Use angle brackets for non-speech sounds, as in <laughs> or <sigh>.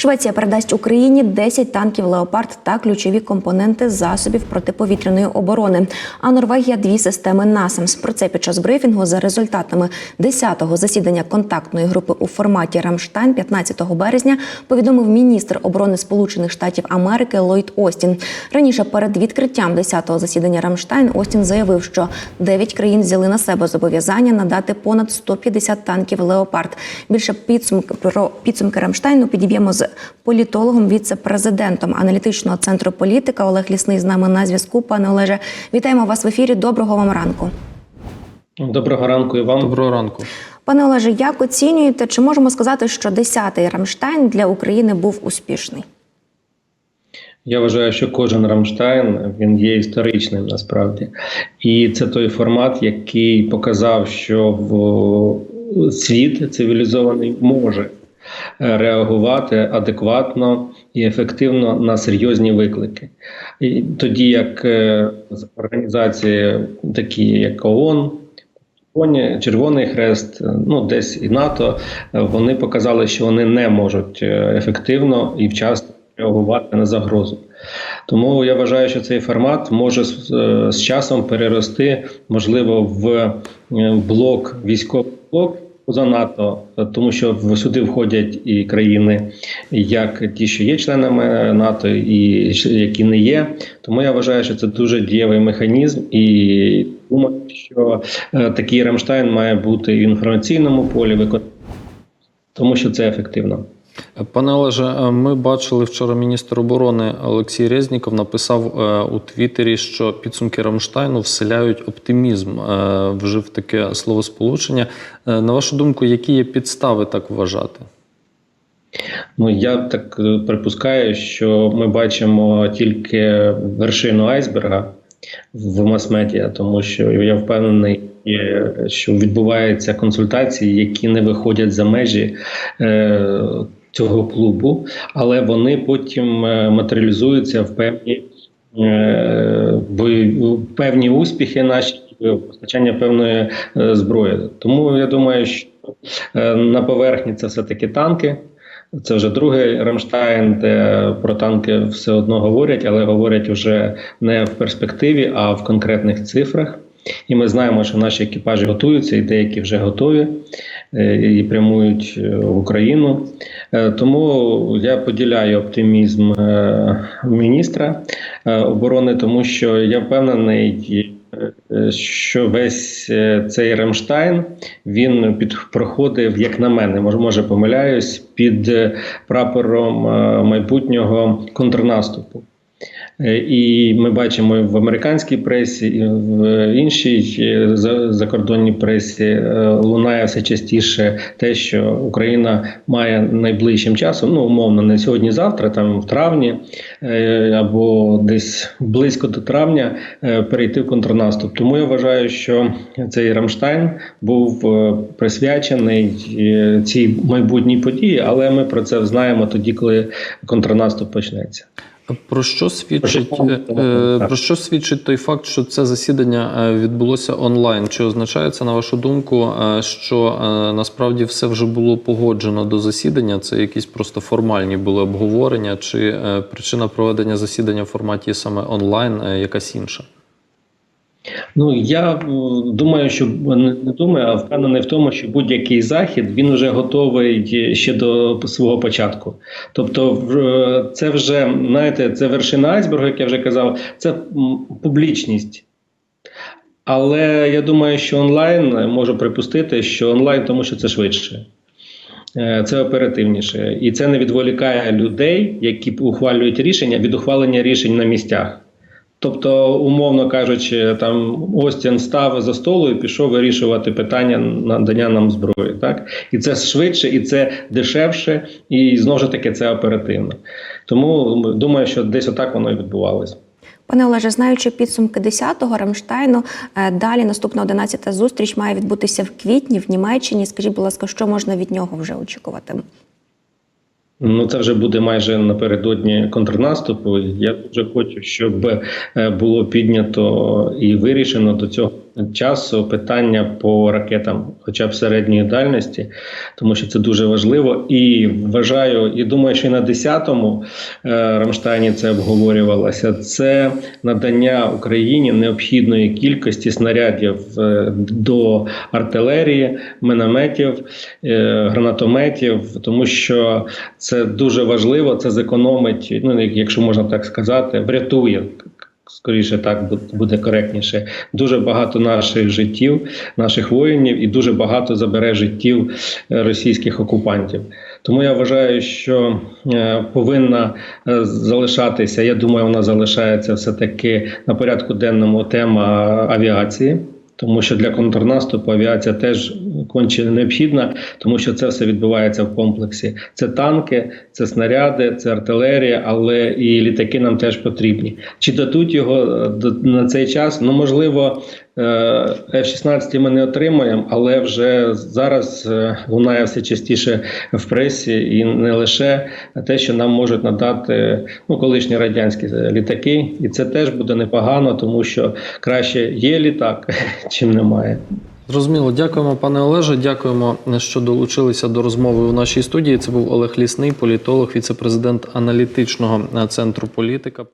Швеція передасть Україні 10 танків Леопард та ключові компоненти засобів протиповітряної оборони. А Норвегія дві системи НАСАМС. Про це під час брифінгу за результатами 10-го засідання контактної групи у форматі Рамштайн 15 березня повідомив міністр оборони Сполучених Штатів Америки Ллойд Остін. Раніше перед відкриттям 10-го засідання Рамштайн Остін заявив, що 9 країн взяли на себе зобов'язання надати понад 150 танків Леопард. Більше підсумки про підсумки Рамштайну підіб'ємо з політологом, віце-президентом аналітичного центру політика Олег Лісний з нами на зв'язку. Пане Олеже, вітаємо вас в ефірі. Доброго вам ранку. Доброго ранку і вам. Доброго ранку. Пане Олеже, як оцінюєте, чи можемо сказати, що 10-й Рамштайн для України був успішний? Я вважаю, що кожен Рамштайн він є історичним насправді, і це той формат, який показав, що в світ цивілізований може реагувати адекватно і ефективно на серйозні виклики. І тоді як е, організації, такі як ООН, Червоний Хрест, ну десь і НАТО, вони показали, що вони не можуть е, ефективно і вчасно реагувати на загрозу. Тому я вважаю, що цей формат може з, е, часом перерости, можливо, в е, блок військовий блок поза НАТО, тому що сюди входять і країни, як ті, що є членами НАТО, і які не є. Тому я вважаю, що це дуже дієвий механізм, і думаю, що е, такий Рамштайн має бути в інформаційному полі тому що це ефективно. Пане Олеже, ми бачили вчора міністр оборони Олексій Резніков написав е, у Твіттері, що підсумки Рамштайну вселяють оптимізм. Е, Вжив таке словосполучення. Е, На вашу думку, які є підстави так вважати? Ну я так припускаю, що ми бачимо тільки вершину айсберга в мас-медіа, тому що я впевнений, що відбуваються консультації, які не виходять за межі. Е, Цього клубу, але вони потім матеріалізуються в певні в певні успіхи, наші постачання певної зброї. Тому я думаю, що на поверхні це все таки танки. Це вже другий Рамштайн, де про танки все одно говорять, але говорять вже не в перспективі, а в конкретних цифрах. І ми знаємо, що наші екіпажі готуються, і деякі вже готові і прямують в Україну. Тому я поділяю оптимізм міністра оборони, може, що я впевнений. Що весь цей Рамштайн він під проходив, як на мене, може помиляюсь, під прапором майбутнього контрнаступу. І ми бачимо в американській пресі, і в іншій закордонній пресі лунає все частіше те, що Україна має найближчим часом, ну умовно, не сьогодні-завтра, там в травні або десь близько до травня перейти в контрнаступ. Тому я вважаю, що цей Рамштайн був присвячений цій майбутній події, але ми про це знаємо тоді, коли контрнаступ почнеться. Про що свідчить про що свідчить той факт, що це засідання відбулося онлайн? Чи означає це, на вашу думку, що насправді все вже було погоджено до засідання? Це якісь просто формальні були обговорення, чи причина проведення засідання в форматі саме онлайн якась інша? Ну я думаю, що не думаю, а впевнений в тому, що будь-який захід він вже готовий ще до свого початку. Тобто, це вже знаєте, це вершина айсбергу, як я вже казав, це публічність. Але я думаю, що онлайн можу припустити, що онлайн, тому що це швидше. Це оперативніше, і це не відволікає людей, які ухвалюють рішення від ухвалення рішень на місцях. Тобто, умовно кажучи, там Остін став за столу і пішов вирішувати питання надання нам зброї. Так і це швидше, і це дешевше, і знову ж таки це оперативно. Тому думаю, що десь отак воно і відбувалося. Пане Олеже, знаючи підсумки 10-го Рамштайну, далі наступна 11-та зустріч має відбутися в квітні в Німеччині. Скажіть, будь ласка, що можна від нього вже очікувати? Ну, це вже буде майже напередодні контрнаступу. Я дуже хочу, щоб було піднято і вирішено до цього часу питання по ракетам, хоча б середньої дальності, тому що це дуже важливо. І вважаю, і думаю, що і на 10-му е, Рамштайні це обговорювалося. Це надання Україні необхідної кількості снарядів е, до артилерії, мінометів, е, гранатометів, тому що це дуже важливо. Це зекономить, ну якщо можна так сказати, врятує. Скоріше так бу- буде коректніше. Дуже багато наших життів, наших воїнів, і дуже багато забере життів е, російських окупантів. Тому я вважаю, що е, повинна е, залишатися. Я думаю, вона залишається все таки на порядку денному тема авіації. Тому що для контрнаступу авіація теж конче необхідна, тому що це все відбувається в комплексі. Це танки, це снаряди, це артилерія, але і літаки нам теж потрібні. Чи дадуть його е, на цей час? Ну можливо, е, F-16 ми не отримаємо, але вже зараз е, лунає все частіше в пресі, і не лише те, що нам можуть надати ну, колишні радянські літаки, і це теж буде непогано, тому що краще є літак, <laughs> чим немає. Зрозуміло, дякуємо, пане Олеже. Дякуємо, що долучилися до розмови у нашій студії. Це був Олег Лісний, політолог, віце-президент аналітичного центру політика.